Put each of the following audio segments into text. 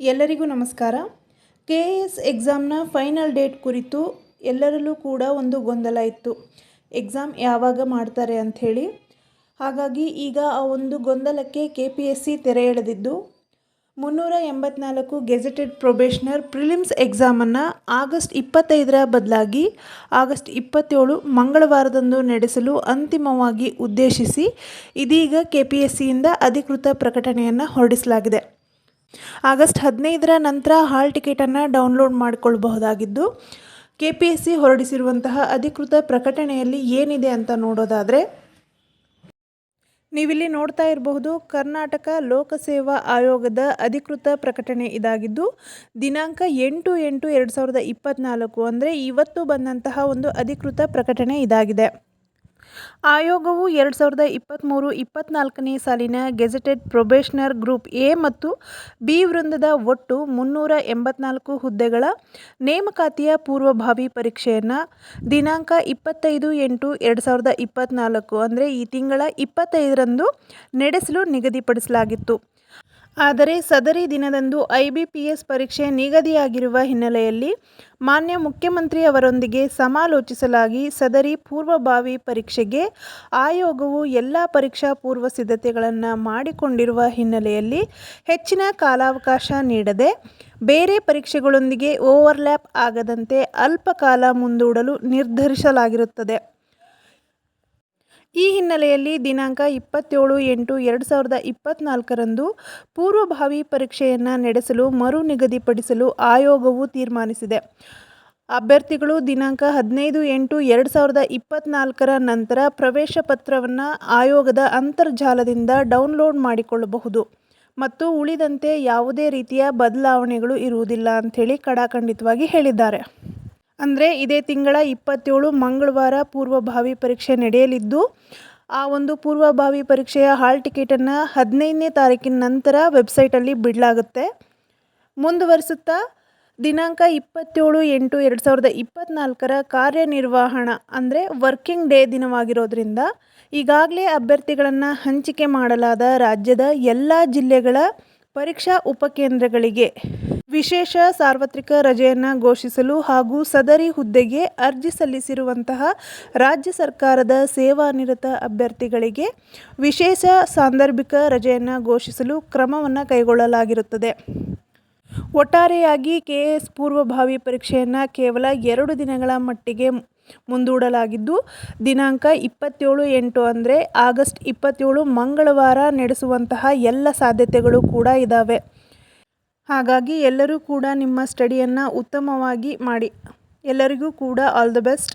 ಎಲ್ಲರಿಗೂ ನಮಸ್ಕಾರ. K A S ಎಕ್ಸಾಮ್ನ ಫೈನಲ್ ಡೇಟ್ ಕುರಿತು ಎಲ್ಲರಲ್ಲೂ ಕೂಡ ಒಂದು ಗೊಂದಲ ಇತ್ತು. ಎಕ್ಸಾಮ್ ಯಾವಾಗ ಮಾಡ್ತಾರೆ ಅಂಥೇಳಿ ಹಾಗಾಗಿ ಈಗ ಆ ಒಂದು ಗೊಂದಲಕ್ಕೆ ಕೆ ಪಿ ಎಸ್ ಸಿ ತೆರೆ ಎಳೆದಿದ್ದು. ಮುನ್ನೂರ ಎಂಬತ್ನಾಲ್ಕು ಗೆಜೆಟೆಡ್ ಪ್ರೊಬೇಷನರ್ ಪ್ರಿಲಿಮ್ಸ್ ಎಕ್ಸಾಮನ್ನು ಆಗಸ್ಟ್ ಇಪ್ಪತ್ತೈದರ ಬದಲಾಗಿ ಆಗಸ್ಟ್ ಇಪ್ಪತ್ತೇಳು ಮಂಗಳವಾರದಂದು ನಡೆಸಲು ಅಂತಿಮವಾಗಿ ಉದ್ದೇಶಿಸಿ ಇದೀಗ ಕೆ ಪಿ ಎಸ್ ಸಿಯಿಂದ ಅಧಿಕೃತ ಪ್ರಕಟಣೆಯನ್ನು ಹೊರಡಿಸಲಾಗಿದೆ. ಆಗಸ್ಟ್ ಹದಿನೈದರ ನಂತರ ಹಾಲ್ ಟಿಕೆಟನ್ನು ಡೌನ್ಲೋಡ್ ಮಾಡಿಕೊಳ್ಬಹುದಾಗಿದ್ದು ಕೆ ಪಿ ಎಸ್ ಸಿ ಹೊರಡಿಸಿರುವಂತಹ ಅಧಿಕೃತ ಪ್ರಕಟಣೆಯಲ್ಲಿ ಏನಿದೆ ಅಂತ ನೋಡೋದಾದರೆ, ನೀವಿಲ್ಲಿ ನೋಡ್ತಾ ಇರಬಹುದು ಕರ್ನಾಟಕ ಲೋಕಸೇವಾ ಆಯೋಗದ ಅಧಿಕೃತ ಪ್ರಕಟಣೆ ಇದಾಗಿದ್ದು, ದಿನಾಂಕ ಎಂಟು ಎಂಟು ಎರಡು ಸಾವಿರದ ಇಪ್ಪತ್ತ್ನಾಲ್ಕು ಅಂದರೆ ಇವತ್ತು ಬಂದಂತಹ ಒಂದು ಅಧಿಕೃತ ಪ್ರಕಟಣೆ ಇದಾಗಿದೆ. ಆಯೋಗವು ಎರಡು ಸಾವಿರದ ಇಪ್ಪತ್ತ್ಮೂರು ಇಪ್ಪತ್ತ್ನಾಲ್ಕನೇ ಸಾಲಿನ ಗೆಜೆಟೆಡ್ ಪ್ರೊಬೇಷನರ್ ಗ್ರೂಪ್ ಎ ಮತ್ತು ಬಿ ವೃಂದದ ಒಟ್ಟು ಮುನ್ನೂರ ಎಂಬತ್ನಾಲ್ಕು ಹುದ್ದೆಗಳ ನೇಮಕಾತಿಯ ಪೂರ್ವಭಾವಿ ಪರೀಕ್ಷೆಯನ್ನು ದಿನಾಂಕ ಇಪ್ಪತ್ತೈದು ಎಂಟು ಎರಡು ಸಾವಿರದ ಇಪ್ಪತ್ತ್ನಾಲ್ಕು ಅಂದರೆ ಈ ತಿಂಗಳ ಇಪ್ಪತ್ತೈದರಂದು ನಡೆಸಲು ನಿಗದಿಪಡಿಸಲಾಗಿತ್ತು. ಆದರೆ ಸದರಿ ದಿನದಂದು ಐಬಿಪಿಎಸ್ ಪರೀಕ್ಷೆ ನಿಗದಿಯಾಗಿರುವ ಹಿನ್ನೆಲೆಯಲ್ಲಿ ಮಾನ್ಯ ಮುಖ್ಯಮಂತ್ರಿ ಅವರೊಂದಿಗೆ ಸಮಾಲೋಚಿಸಲಾಗಿ ಸದರಿ ಪೂರ್ವಭಾವಿ ಪರೀಕ್ಷೆಗೆ ಆಯೋಗವು ಎಲ್ಲ ಪರೀಕ್ಷಾ ಪೂರ್ವ ಸಿದ್ಧತೆಗಳನ್ನು ಮಾಡಿಕೊಂಡಿರುವ ಹಿನ್ನೆಲೆಯಲ್ಲಿ ಹೆಚ್ಚಿನ ಕಾಲಾವಕಾಶ ನೀಡದೆ ಬೇರೆ ಪರೀಕ್ಷೆಗಳೊಂದಿಗೆ ಓವರ್ಲ್ಯಾಪ್ ಆಗದಂತೆ ಅಲ್ಪ ಕಾಲ ಮುಂದೂಡಲು ನಿರ್ಧರಿಸಲಾಗಿರುತ್ತದೆ. ಈ ಹಿನ್ನೆಲೆಯಲ್ಲಿ ದಿನಾಂಕ ಇಪ್ಪತ್ತೇಳು ಎಂಟು ಎರಡು ಸಾವಿರದ ಇಪ್ಪತ್ತ್ನಾಲ್ಕರಂದು ಪೂರ್ವಭಾವಿ ಪರೀಕ್ಷೆಯನ್ನು ನಡೆಸಲು ಮರು ನಿಗದಿಪಡಿಸಲು ಆಯೋಗವು ತೀರ್ಮಾನಿಸಿದೆ. ಅಭ್ಯರ್ಥಿಗಳು ದಿನಾಂಕ ಹದಿನೈದು ಎಂಟು ಎರಡು ಸಾವಿರದ ಇಪ್ಪತ್ತ್ನಾಲ್ಕರ ನಂತರ ಪ್ರವೇಶ ಪತ್ರವನ್ನು ಆಯೋಗದ ಅಂತರ್ಜಾಲದಿಂದ ಡೌನ್ಲೋಡ್ ಮಾಡಿಕೊಳ್ಳಬಹುದು ಮತ್ತು ಉಳಿದಂತೆ ಯಾವುದೇ ರೀತಿಯ ಬದಲಾವಣೆಗಳು ಇರುವುದಿಲ್ಲ ಅಂಥೇಳಿ ಕಡಾಖಂಡಿತವಾಗಿ ಹೇಳಿದ್ದಾರೆ. ಅಂದರೆ ಇದೇ ತಿಂಗಳ ಇಪ್ಪತ್ತೇಳು ಮಂಗಳವಾರ ಪೂರ್ವಭಾವಿ ಪರೀಕ್ಷೆ ನಡೆಯಲಿದ್ದು, ಆ ಒಂದು ಪೂರ್ವಭಾವಿ ಪರೀಕ್ಷೆಯ ಹಾಲ್ ಟಿಕೆಟನ್ನು ಹದಿನೈದನೇ ತಾರೀಕಿನ ನಂತರ ವೆಬ್ಸೈಟಲ್ಲಿ ಬಿಡಲಾಗುತ್ತೆ. ಮುಂದುವರಿಸುತ್ತಾ ದಿನಾಂಕ ಇಪ್ಪತ್ತೇಳು ಎಂಟು ಎರಡು ಸಾವಿರದ ಇಪ್ಪತ್ತ್ನಾಲ್ಕರ ಕಾರ್ಯನಿರ್ವಹಣ ಅಂದರೆ ವರ್ಕಿಂಗ್ ಡೇ ದಿನವಾಗಿರೋದ್ರಿಂದ ಈಗಾಗಲೇ ಅಭ್ಯರ್ಥಿಗಳನ್ನು ಹಂಚಿಕೆ ಮಾಡಲಾದ ರಾಜ್ಯದ ಎಲ್ಲ ಜಿಲ್ಲೆಗಳ ಪರೀಕ್ಷಾ ಉಪಕೇಂದ್ರಗಳಿಗೆ ವಿಶೇಷ ಸಾರ್ವತ್ರಿಕ ರಜೆಯನ್ನು ಘೋಷಿಸಲು ಹಾಗೂ ಸದರಿ ಹುದ್ದೆಗೆ ಅರ್ಜಿ ಸಲ್ಲಿಸಿರುವಂತಹ ರಾಜ್ಯ ಸರ್ಕಾರದ ಸೇವಾನಿರತ ಅಭ್ಯರ್ಥಿಗಳಿಗೆ ವಿಶೇಷ ಸಾಂದರ್ಭಿಕ ರಜೆಯನ್ನು ಘೋಷಿಸಲು ಕ್ರಮವನ್ನು ಕೈಗೊಳ್ಳಲಾಗಿರುತ್ತದೆ. ಒಟ್ಟಾರೆಯಾಗಿ ಕೆ ಎಸ್ ಪೂರ್ವಭಾವಿ ಪರೀಕ್ಷೆಯನ್ನು ಕೇವಲ ಎರಡು ದಿನಗಳ ಮಟ್ಟಿಗೆ ಮುಂದೂಡಲಾಗಿದ್ದು, ದಿನಾಂಕ ಇಪ್ಪತ್ತೇಳು ಎಂಟು ಅಂದರೆ ಆಗಸ್ಟ್ ಇಪ್ಪತ್ತೇಳು ಮಂಗಳವಾರ ನಡೆಸುವಂತಹ ಎಲ್ಲ ಸಾಧ್ಯತೆಗಳು ಕೂಡ ಇದ್ದಾವೆ ಹಾಗಾಗಿ ಎಲ್ಲರೂ ಕೂಡ ನಿಮ್ಮ ಸ್ಟಡಿಯನ್ನು ಉತ್ತಮವಾಗಿ ಮಾಡಿ. ಎಲ್ಲರಿಗೂ ಕೂಡ ಆಲ್ ದ ಬೆಸ್ಟ್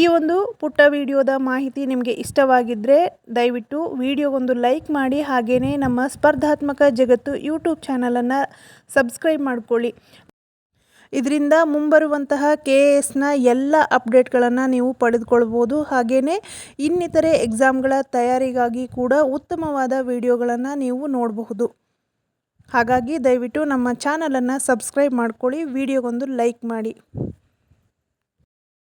ಈ ಒಂದು ಪುಟ್ಟ ವಿಡಿಯೋದ ಮಾಹಿತಿ ನಿಮಗೆ ಇಷ್ಟವಾಗಿದ್ದರೆ ದಯವಿಟ್ಟು ವಿಡಿಯೋಗೊಂದು ಲೈಕ್ ಮಾಡಿ ಹಾಗೆಯೇ ನಮ್ಮ ಸ್ಪರ್ಧಾತ್ಮಕ ಜಗತ್ತು ಯೂಟ್ಯೂಬ್ ಚಾನಲನ್ನು ಸಬ್ಸ್ಕ್ರೈಬ್ ಮಾಡಿಕೊಳ್ಳಿ. ಇದರಿಂದ ಮುಂಬರುವಂತಹ ಕೆ ಎ ಎಸ್ನ ಎಲ್ಲ ಅಪ್ಡೇಟ್ಗಳನ್ನು ನೀವು ಪಡೆದುಕೊಳ್ಬೋದು. ಹಾಗೆಯೇ ಇನ್ನಿತರೆ ಎಕ್ಸಾಮ್ಗಳ ತಯಾರಿಗಾಗಿ ಕೂಡ ಉತ್ತಮವಾದ ವಿಡಿಯೋಗಳನ್ನು ನೀವು ನೋಡಬಹುದು. ಹಾಗಾಗಿ ದಯವಿಟ್ಟು ನಮ್ಮ ಚಾನಲನ್ನು ಸಬ್ಸ್ಕ್ರೈಬ್ ಮಾಡ್ಕೊಳ್ಳಿ ವಿಡಿಯೋಗೊಂದು ಲೈಕ್ ಮಾಡಿ.